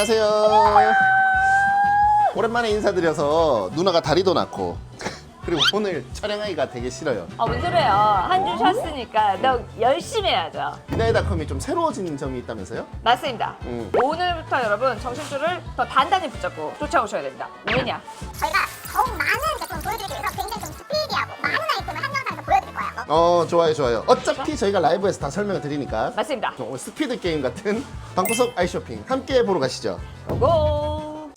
안녕하세요. 오랜만에 인사드려서 누나가 다리도 낳고 그리고 오늘 촬영하기가 되게 싫어요. 아, 왜 그래요? 한 주 쉬었으니까 너 열심히 해야죠. 비나이닷컴이 좀 새로워진 점이 있다면서요? 맞습니다. 음. 오늘부터 여러분 정신줄을 더 단단히 붙잡고 쫓아오셔야 됩니다. 왜냐? 저희가 더욱 많은 제품을 보여드리기 위해서 어 좋아요 좋아요. 어차피 저희가 라이브에서 다 설명을 드리니까 맞습니다. 오늘 스피드 게임 같은 방구석 아이쇼핑 함께 보러 가시죠. 고고!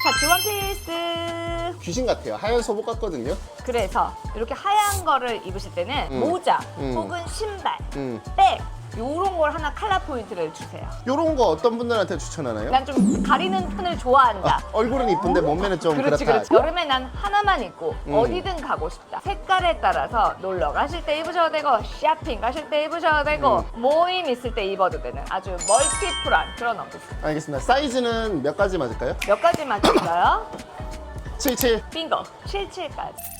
자, 주원피스. 귀신 같아요. 하얀 소복 같거든요. 그래서 이렇게 하얀 거를 입으실 때는 음. 모자 음. 혹은 신발, 음. 백 요런 걸 하나 칼라 포인트를 주세요. 요런 거 어떤 분들한테 추천하나요? 난 좀 가리는 편을 좋아한다. 아, 얼굴은 이쁜데 몸매는 좀 그렇지 그렇다. 그렇지 여름에 난 하나만 입고 음. 어디든 가고 싶다 색깔에 따라서 놀러 가실 때 입으셔도 되고 쇼핑 가실 때 입으셔도 되고 음. 모임 있을 때 입어도 되는 아주 멀티풀한 그런 옷 알겠습니다. 사이즈는 몇 가지 맞을까요? 몇 가지만 있어요 77. 빙고 77까지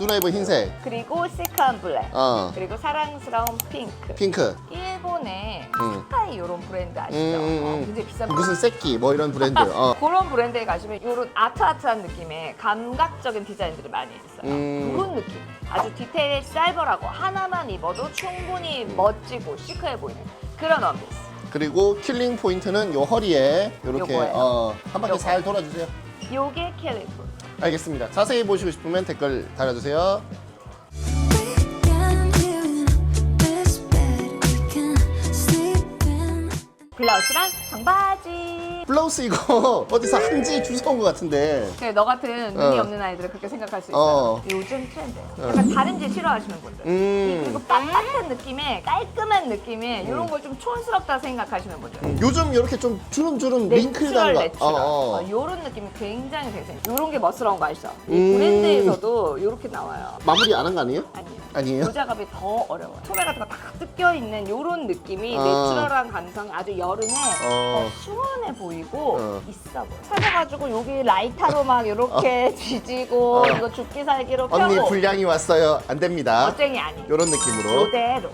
누나 입은 흰색. 그리고 시크한 블랙 어. 그리고 사랑스러운 핑크 핑크. 일본의 음. 스카이 이런 브랜드 아시죠? 음, 음, 어, 음. 굉장히 비싼 무슨 새끼 뭐 이런 브랜드. 어. 그런 브랜드에 가시면 이런 아트아트한 느낌의 감각적인 디자인들이 많이 있어요. 음. 그런 느낌. 아주 디테일이 쌀벌하고 하나만 입어도 충분히 음. 멋지고 시크해 보이는 그런 원피스. 그리고 킬링 포인트는 요 허리에 이렇게 요거예요. 어, 한 바퀴 요거. 살 돌아주세요. 요게 캘리프. 알겠습니다. 자세히 보시고 싶으면 댓글 달아주세요. 블라우스랑 청바지. 블라우스 이거 어디서 한지 주워온 것 같은데. 그래, 너 같은 눈이 어. 없는 아이들은 그렇게 생각할 수 있어요. 어. 요즘 트렌드. 약간 다른 지 싫어하시는 분들. 음. 그리고 빳빳한 느낌의 깔끔한 느낌의 이런 걸 좀 촌스럽다 생각하시는 분들. 요즘 이렇게 좀 주름주름 링클 내추럴 간 거. 내추럴 어, 어. 어, 요런 느낌이 굉장히 되세요 요런 게 멋스러운 거 아시죠? 이 음. 브랜드에서도 요렇게 나와요 마무리 안 한 거 아니에요? 아니에요 아니에요? 모자갑이 더 어려워요 소매 같은 거 다 뜯겨 있는 요런 느낌이 아. 내추럴한 감성이 아주 여름에 어. 더 시원해 보이고 어. 있어 보여 찾아가지고 여기 라이터로 막 요렇게 뒤지고 어. 이거 죽기 살기로 언니 펴고 분량이 왔어요. 안 됩니다. 멋쟁이 아니에요 요런 느낌으로. 요대로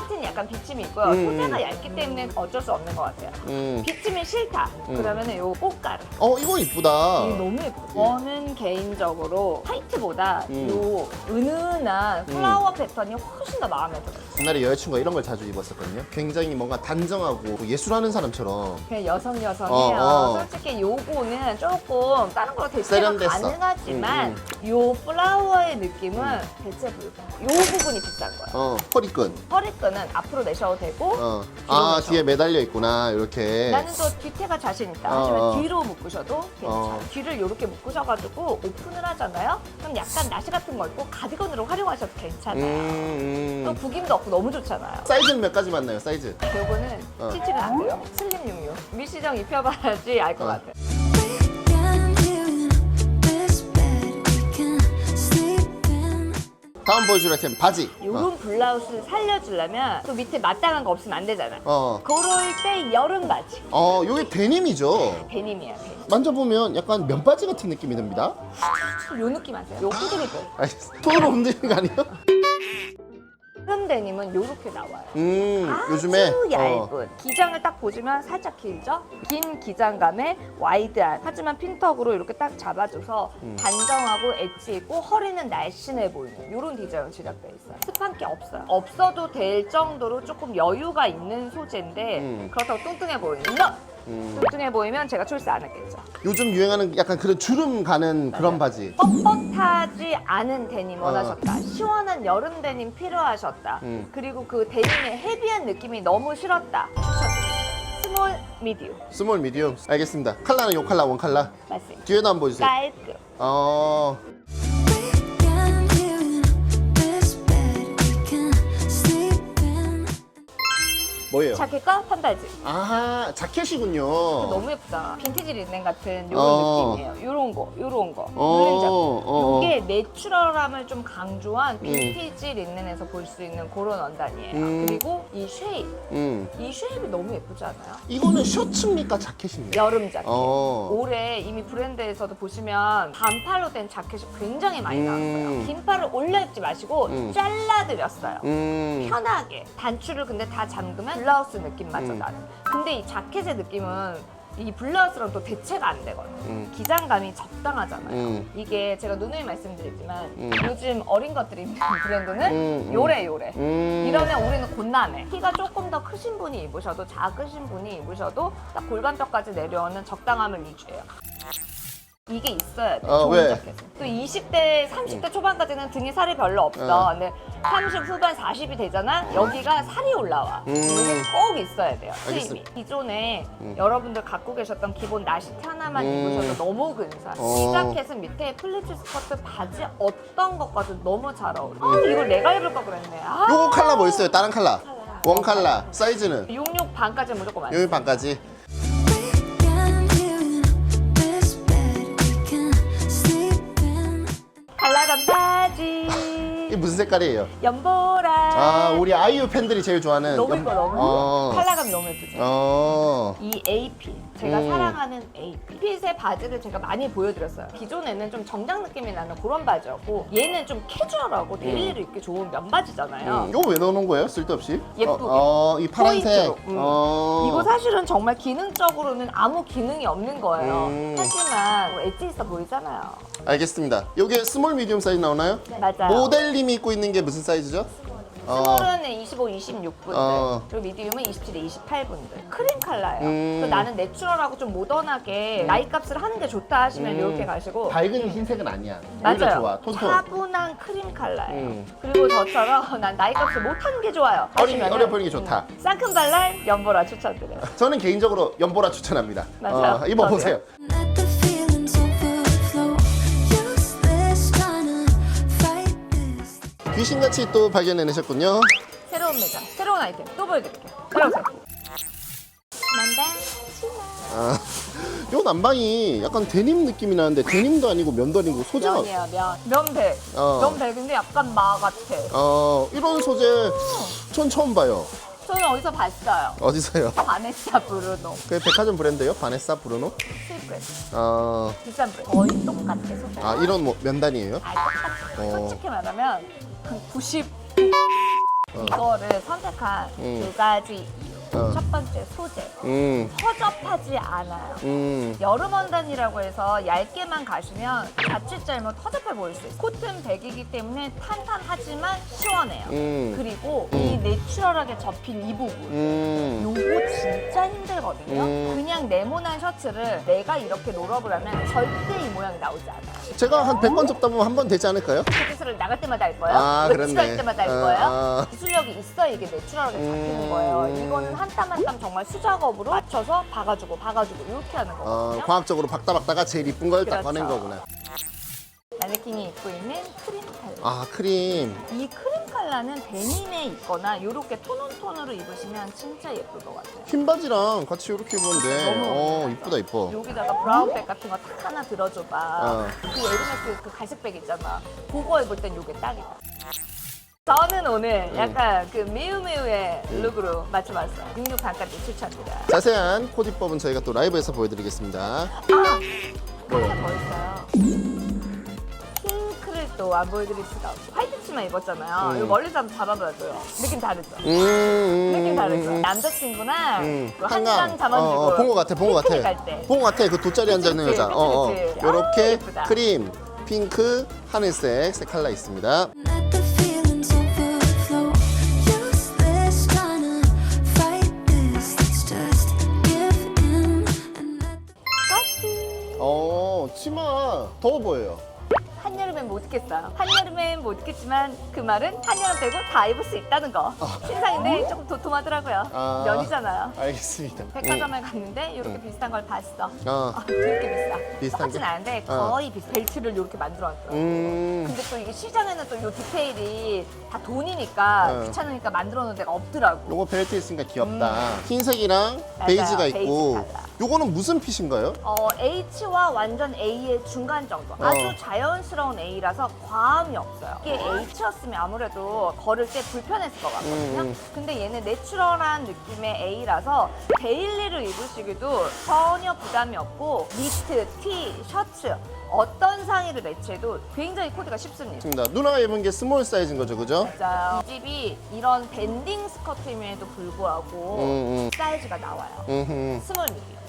하이트는 약간 비침이 있고요 음. 소재가 얇기 때문에 어쩔 수 없는 것 같아요 음. 비침이 싫다 그러면은 요 꽃가루 어 이거 이쁘다. 이게 너무 예뻐요. 저는 개인적으로 화이트보다 음. 요 은은한 플라워 패턴이 훨씬 더 마음에 들어요. 옛날에 여자친구가 이런 걸 자주 입었었거든요. 굉장히 뭔가 단정하고 뭐 예술하는 사람처럼. 그냥 여성 여성해요. 어, 어. 솔직히 요거는 조금 다른 거로 대체가 세련됐어. 가능하지만 음, 요 플라워의 느낌은 대체 불가. 요 부분이 비싼 거예요. 어 허리끈. 허리끈 은 앞으로 내셔도 되고 어. 아 뒤에 매달려 있구나 이렇게. 나는 또 뒤태가 자신 있다 어, 하시면 어. 뒤로 묶으셔도 괜찮아요. 어. 뒤를 이렇게 묶으셔가지고 오픈을 하잖아요. 그럼 약간 나시 같은 거 입고 가디건으로 활용하셔도 괜찮아요. 음, 또 음. 구김도 없고 너무 좋잖아요. 사이즈는 몇 가지 맞나요? 사이즈? 요거는 어. 찌찌는 안 돼요. 슬림 육류. 미시정 입혀봐야지 알 것 어. 같아요. 다음 보여줄 아이템 바지. 요런 어. 블라우스 살려주려면 또 밑에 마땅한 거 없으면 안 되잖아요. 어. 그럴 때 여름 바지. 어, 요게 데님이죠. 데님이야, 데님. 만져보면 약간 면바지 같은 느낌이 듭니다. 요 느낌 아세요? 요 후드리들. 알겠어. 손으로 흔드는 거 아니에요? 여름 데님은 요렇게 나와요. 음, 아주 요즘에. 얇은 어. 기장을 딱 보시면 살짝 길죠? 긴 기장감에 와이드한 하지만 핀턱으로 이렇게 딱 잡아줘서 음. 단정하고 엣지 있고 허리는 날씬해 보이는 이런 디자인 제작돼 있어요 습한 게 없어요 없어도 될 정도로 조금 여유가 있는 소재인데 음. 그렇다고 뚱뚱해 보이는 너 음. 뚱뚱해 보이면 제가 출세 안 했겠죠 요즘 유행하는 약간 그런 주름 가는 그런 바지. 뻣뻣하지 않은 데님 어. 원하셨다. 시원한 여름 데님 필요하셨다. 음. 그리고 그 데님의 헤비한 느낌이 너무 싫었다. 추천드립니다. 스몰, 미디움. 스몰 미디움. 알겠습니다. 컬러는 요 컬러 원 컬러. 맞습니다. 뒤에도 한번 보여주세요. 깔끔. 어, 뭐예요? 자켓과 판달지. 아하 자켓이군요. 너무 예쁘다. 빈티지 린넨 같은 이런 어. 느낌이에요. 요런 거, 요런 거. 어. 어, 어. 이게 내추럴함을 좀 강조한 빈티지 린넨에서 볼 수 있는 그런 원단이에요. 음. 그리고 이 쉐입. 음. 이 쉐입이 너무 예쁘지 않아요? 이거는 셔츠입니까 자켓입니까? 여름 자켓. 어. 올해 이미 브랜드에서도 보시면 반팔로 된 자켓이 굉장히 많이 음. 나왔어요. 긴 팔을 올려 입지 마시고 음. 잘라드렸어요. 음. 편하게 단추를 근데 다 잠그면 블라우스 느낌마저 음. 나는. 근데 이 자켓의 느낌은 이 블라우스랑 또 대체가 안 되거든요. 음. 기장감이 적당하잖아요. 음. 이게 제가 누누이 말씀드리지만 음. 요즘 어린 것들이 입는 브랜드는 음, 음. 요래 요래. 음. 이러면 우리는 곤란해. 키가 조금 더 크신 분이 입으셔도 작으신 분이 입으셔도 딱 골반뼈까지 내려오는 적당함을 유지해요. 이게 있어야 돼. 어, 좋은 왜? 자켓은. 또 20대, 30대 초반까지는 등에 살이 별로 없어. 어. 근데 30 후반, 40이 되잖아. 여기가 살이 올라와. 음. 이게 꼭 있어야 돼요. 알겠습니다. 기존에 음. 여러분들 갖고 계셨던 기본 나시티 하나만 음. 입으셔도 너무 근사. 어. 이 자켓은 밑에 플리츠 스커트 바지 어떤 것과도 너무 잘 어울려. 아, 이걸 내가 입을 걸 그랬네. 아. 요거 칼라 뭐 있어요? 다른 칼라. 원 칼라. 사이즈는 66 반까지 무조건 맞아. 여기 반까지. 색깔이에요? 연보라. 아, 우리 아이유 팬들이 제일 좋아하는 너무 연- 예뻐, 너무 예뻐. 어. 칼라감이 너무 예쁘죠? 어. 이 AP 제가 음. 사랑하는 AP 핏의 바지를 제가 많이 보여드렸어요 기존에는 좀 정장 느낌이 나는 그런 바지였고 얘는 좀 캐주얼하고 데일리로 입기 좋은 면바지잖아요 음. 이거 왜 넣어놓은 거예요? 쓸데없이? 예쁘게. 어, 어, 이 파란색. 포인트로. 음. 어. 이거 사실은 정말 기능적으로는 아무 기능이 없는 거예요 음. 하지만 뭐 엣지 있어 보이잖아요 알겠습니다. 요게 스몰 미디움 사이즈 나오나요? 맞아요 모델님이 입고 있는 게 무슨 사이즈죠? 어. 스몰은 25, 26분들 어. 그리고 미디움은 27, 28분들 크림 컬러예요 음. 그래서 나는 내추럴하고 좀 모던하게 나이 값을 하는 게 좋다 하시면 음. 이렇게 가시고 밝은 흰색은 아니야. 오히려 맞아요. 좋아. 톤톤. 차분한 크림 컬러예요. 음. 그리고 저처럼 난 나이 값을 못하는 게 좋아요. 어린- 하시면은, 어려 보이는 게 좋다. 음, 쌍큼발랄 연보라 추천드려요. 저는 개인적으로 연보라 추천합니다. 맞아요. 어, 입어보세요. 귀신같이 또 발견해내셨군요. 새로운 매장, 새로운 아이템 또 보여드릴게요. 들어오세요. 난다. 아, 요 난방이 약간 데님 느낌이 나는데 데님도 아니고 면도 아니고 소재가 면이에요, 면. 면백. 어. 면백인데 약간 마 같아. 어 이런 소재 전 처음 봐요. 저는 어디서 봤어요. 어디서요? 바네사 브루노. 그 백화점 브랜드요? 바네사 브루노? 스위프레. 어, 비싼 브랜드. 거의 똑같아, 소재. 아 이런 뭐 면단이에요? 아, 똑같아. 어. 솔직히 말하면 한 90. 이거를 선택한 음. 두 가지 이유. 어. 첫 번째 소재. 음, 허접하지 않아요. 음, 여름 원단이라고 해서 얇게만 가시면 자칫 잘못 허접해 보일 수 있어요. 코튼 백이기 때문에 탄탄하지만 시원해요. 음. 그리고 음. 이 내추럴하게 접힌 이 부분. 음. 요거 진짜 힘들거든요. 음. 그냥 네모난 셔츠를 내가 이렇게 롤업을 하면 절대 이 모양이 나오지 않아요. 제가 한 100번 접다 보면 한 번 되지 않을까요? 기술을 나갈 때마다 할 거예요. 아, 외출할 그렇네. 때마다 할 아, 거예요. 아. 기술력이 있어야 이게 내추럴하게 잡히는 음. 거예요. 이거는 한 땀 한 땀 정말 수작업으로 맞춰서 박아주고 박아주고 이렇게 하는 어, 거거든요. 과학적으로 박다 박다가 제일 이쁜 걸 딱 그렇죠. 꺼낸 거구나. 마네킹이 입고 있는 크림 컬러. 아 크림. 이 크림 컬러는 데님에 입거나 이렇게 톤온 톤으로 입으시면 진짜 예쁠 것 같아요. 흰 바지랑 같이 이렇게 입었는데 너무 어. 이쁘다 이뻐. 여기다가 브라운백 같은 거 탁 하나 들어줘봐. 어. 그 에르메스 그 갈색백 있잖아. 그거 입을 땐 이게 딱이다. 저는 오늘 약간 그 미우미우의 룩으로 맞춰봤어요. 66 반까지 추천드려요. 자세한 코디법은 저희가 또 라이브에서 보여드리겠습니다. 아! 하나 더 있어요. 또 안 보여드릴 수가 없고 화이트 치마 입었잖아요. 음. 이거 멀리서 한번 잡아봐줘요. 느낌 다르죠? 음, 음, 느낌 다르죠? 음, 음. 남자친구랑 음, 그 한강 잠안 어, 주고 어, 본것 같아, 본것 피크닉 같아. 갈 때. 본것 같아, 그 돗자리 앉아 있는 그치, 여자. 그치, 어, 어. 그치. 아, 요렇게 예쁘다. 크림, 핑크, 하늘색 세 칼라 있습니다. Let the feelings overflow. Useless trying to fight this. Let's just give in and let 스커트. 어, 치마 더워 보여요. 한여름엔 못 입겠어요. 한여름엔 못 입겠지만 그 말은 한여름 빼고 다 입을 수 있다는 거. 신상인데 조금 도톰하더라고요. 아. 면이잖아요. 알겠습니다. 백화점에 갔는데 이렇게 비슷한 걸 봤어. 어. 아, 되게 비싸. 비슷한 똑같진 게? 않은데 어. 거의 비슷. 벨트를 이렇게 만들어놨더라고. 음. 근데 또 이게 시장에는 또 이 디테일이 다 돈이니까 어. 귀찮으니까 만들어 놓은 데가 없더라고. 요거 벨트 있으니까 귀엽다. 흰색이랑 음. 맞아요. 베이지가 있고. 베이지 달라. 요거는 무슨 핏인가요? 어, H와 완전 A의 중간 정도. 아주 어. 자연스러운 A라서 과함이 없어요. 이게 H였으면 아무래도 걸을 때 불편했을 것 같거든요. 음. 근데 얘는 내추럴한 느낌의 A라서 데일리를 입으시기도 전혀 부담이 없고 니트, 티, 셔츠 어떤 상의를 매치해도 굉장히 코디가 쉽습니다. 맞습니다. 누나가 입은 게 스몰 사이즈인 거죠, 그죠? 맞아요. 이 집이 이런 밴딩 스커트임에도 불구하고 음, 음. 사이즈가 나와요. 음. 스몰 미디어.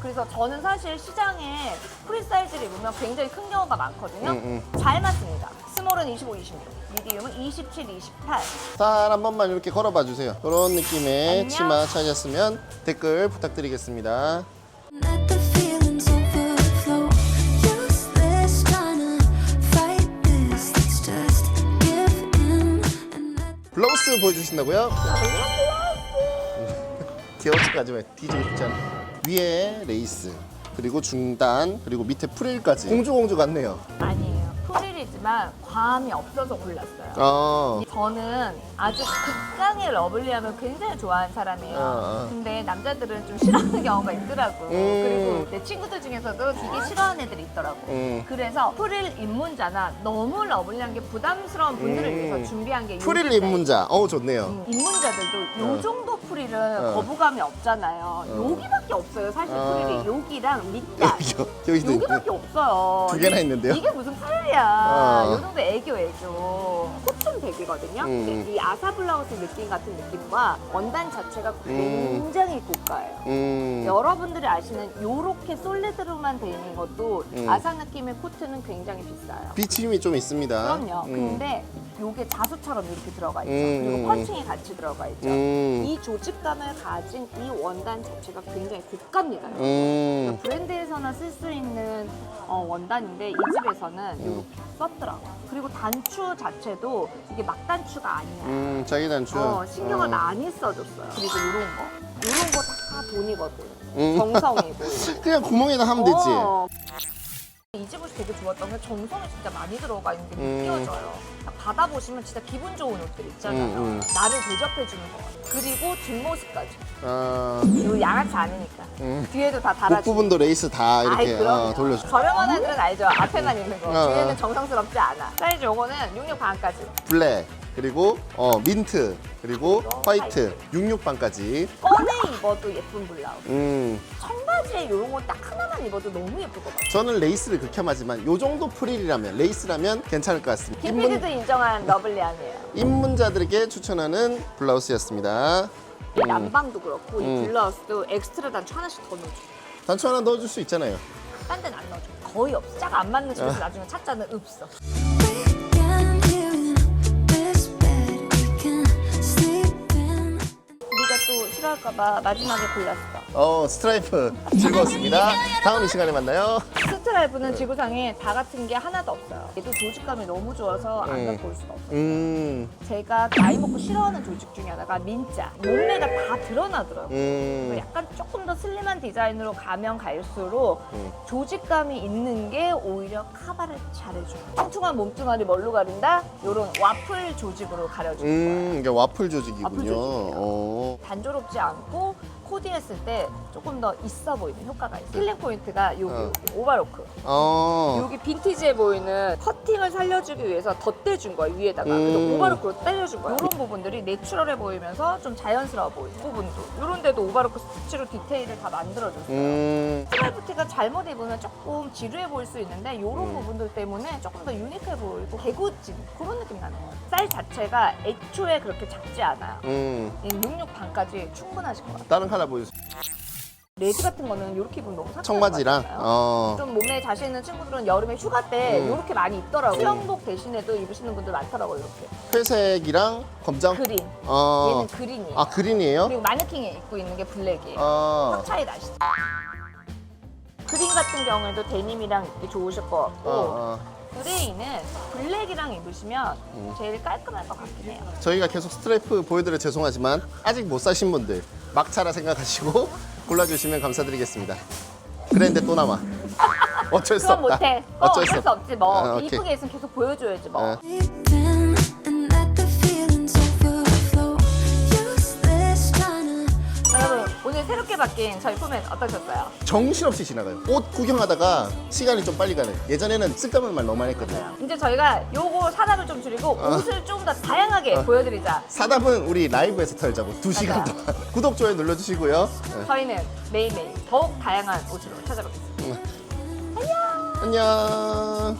그래서 저는 사실 시장에 프리 사이즈를 입으면 굉장히 큰 경우가 많거든요. 음, 잘 맞습니다. 스몰은 25, 26, 미디움은 27, 28. 살 한 번만 이렇게 걸어봐 주세요. 그런 느낌의 안녕. 치마 찾으셨으면 댓글 부탁드리겠습니다. Let the feelings overflow. Useless trying to fight this. Let's just give in and let 블라우스 보여주신다고요? 귀여워서 가지마 뒤지고 싶잖아. 위에 레이스 그리고 중단 그리고 밑에 프릴까지 공주 공주 같네요. 아니에요. 프릴이지만 과함이 없어서 골랐어요. 어. 저는 아주 극강의 러블리함을 굉장히 좋아하는 사람이에요. 어, 어. 근데 남자들은 좀 싫어하는 경우가 있더라고. 음. 그리고 내 친구들 중에서도 되게 싫어하는 애들이 있더라고. 음. 그래서 프릴 입문자나 너무 러블리한 게 부담스러운 분들을 음. 위해서 준비한 게 프릴 요지 입문자. 어 좋네요. 음, 입문자들도 요 어. 정도 프릴은 어. 거부감이 없잖아요. 여기밖에 없어요. 사실 어. 프릴이 여기랑 밑단. 여기요. 여기도 있네. 여기밖에 없어요. 두 개나 이- 있는데요? 이게 무슨 프릴이야. 어. 요 정도 애교 애교. 코튼 백이거든 요. 음. 근데 이 아사 블라우스 느낌 같은 느낌과 원단 자체가 음. 굉장히 고가예요. 음. 여러분들이 아시는 요렇게 솔리드로만 돼 있는 것도 음. 아사 느낌의 코트는 굉장히 비싸요. 비침이 좀 있습니다. 그럼요. 음. 근데 요게 자수처럼 이렇게 들어가 있죠. 음, 그리고 음, 펀칭이 같이 들어가 있죠. 음. 이 조직감을 가진 이 원단 자체가 굉장히 고가입니다. 음. 브랜드에서나 쓸 수 있는 어, 원단인데 이 집에서는 음. 이렇게 썼더라고. 그리고 단추 자체도 이게 막 단추가 아니야. 음. 자기 단추. 어, 신경을 어. 많이 써줬어요. 그리고 이런 거. 이런 거 다 돈이거든. 음. 정성이고. 그냥 구멍에다 하면 되지. 어. 이 집을 되게 좋았던 게 정성이 진짜 많이 들어가 있는 게 음. 느껴져요. 딱 받아보시면 진짜 기분 좋은 옷들 있잖아요. 음, 음. 나를 대접해주는 거. 그리고 뒷모습까지. 아. 이거 양아치 아니니까. 음. 뒤에도 다복 달아주고. 부분도 레이스 다 이렇게 그럼요. 어, 돌려줘. 저렴한 애들은 알죠. 앞에만 있는 거. 어, 뒤에는 어. 정성스럽지 않아. 사이즈 요거는 66 반까지. 블랙 그리고 어 민트 그리고 화이트 66반까지. 꺼내 입어도 예쁜 블라우스. 음. 청바지에 이런 거 딱 하나만 입어도 너무 예쁠 것 같아요. 저는 레이스를 극혐하지만 요 정도 프릴이라면 레이스라면 괜찮을 것 같습니다. 김PD도 인정한 러블리함이에요. 입문자들에게 추천하는 블라우스였습니다. 이 난방도 그렇고 음. 이 블라우스도 엑스트라 단추 하나씩 더 넣어줘. 단추 하나 넣어줄 수 있잖아요. 딴 데는 안 넣어줘. 거의 없어. 짝 안 맞는 집에서 아. 나중에 찾자는 없어. 또 싫어할까봐 마지막에 골랐어. 어 스트라이프 즐거웠습니다. 다음 이 시간에 만나요. 스트 라이프는 지구상에 다 같은 게 하나도 없어요. 얘도 조직감이 너무 좋아서 안 음. 갖고 올 수가 없어요. 음. 제가 나이 먹고 싫어하는 조직 중에 하나가 민자. 몸매가 다 드러나더라고요. 그래서 음. 약간 조금 더 슬림한 디자인으로 가면 갈수록 음. 조직감이 있는 게 오히려 카바를 잘해줘요. 뚱뚱한 몸뚱아리 뭘로 가린다? 요런 와플 조직으로 가려주는 거예요. 음. 이게 와플 와플 조직이군요. 조직이에요. 어. 단조롭지 않고 코디했을 때 조금 더 있어 보이는 효과가 있어요. 힐링 포인트가 여기, 어. 여기 오바로크. 어. 여기 빈티지해 보이는 커팅을 살려주기 위해서 덧대준 거예요 위에다가 그래서 음. 오바로크로 때려준 거예요 이런 부분들이 내추럴해 보이면서 좀 자연스러워 보이는 부분도 이런 데도 오바로크 스티치로 디테일을 다 만들어줬어요 음. 스트라이프티가 잘못 입으면 조금 지루해 보일 수 있는데 이런 음. 부분들 때문에 조금 더 유니크해 보이고 개구진 그런 느낌 나는 거예요 사이즈 자체가 애초에 그렇게 작지 않아요 음. 얘는 66 반까지 충분하실 것 같아요 다른 컬러 보여주세요. 레드 같은 거는 이렇게 입으면 너무 청바지랑. 어. 좀 몸에 자신 있는 친구들은 여름에 휴가 때 음. 이렇게 많이 입더라고요. 수영복 대신에도 입으시는 분들 많더라고요, 이렇게. 회색이랑 검정. 그린. 어. 얘는 그린이에요. 아 그린이에요? 그리고 마네킹에 입고 있는 게 블랙이에요. 어. 확 차이 나시죠? 그린 같은 경우에도 데님이랑 입기 좋으실 것 같고 어, 어. 그레이는 블랙이랑 입으시면 음. 제일 깔끔할 것 같긴 해요. 저희가 계속 스트라이프 보여드려 죄송하지만 아직 못 사신 분들 막차라 생각하시고 골라주시면 감사드리겠습니다. 그랬는데 또 남아. 어쩔 수 그건 없다. 못해. 어, 어쩔 수 없- 없지 뭐. 아, 오케이. 이쁘게 있으면 계속 보여줘야지 뭐. 어. Deep 오늘 새롭게 바뀐 저희 포맨 어떠셨어요? 정신없이 지나가요. 옷 구경하다가 시간이 좀 빨리 가는. 예전에는 쓸데없는 말 너무 많이 했거든요. 이제 저희가 요거 사담을 좀 줄이고 어. 옷을 좀 더 다양하게 보여드리자. 사담은 우리 라이브에서 털자고 두 시간 맞아요. 동안 구독 좋아요 눌러주시고요. 네. 저희는 매일매일 더욱 다양한 옷으로 찾아뵙겠습니다. 안녕.